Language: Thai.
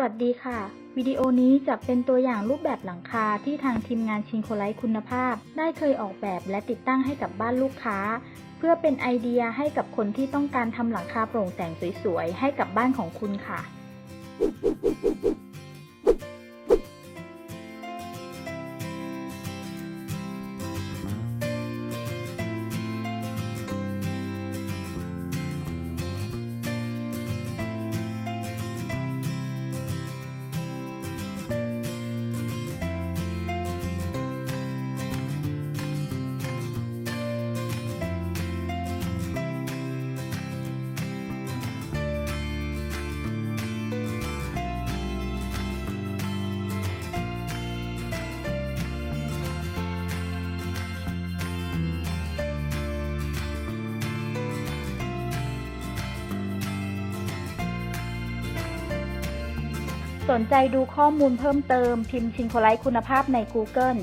วัสดีค่ะ วิดีโอนี้จะเป็นตัวอย่างรูปแบบหลังคาที่ทางทีมงานชิงโคไลท์คุณภาพ ได้เคยออกแบบและติดตั้งให้กับบ้านลูกค้า เพื่อเป็นไอเดียให้กับคนที่ต้องการทำหลังคาโปร่งแสงสวยๆ ให้กับบ้านของคุณค่ะ สนใจดูข้อมูลเพิ่มเติมพิมพ์ชิงโคไลท์คุณภาพใน Google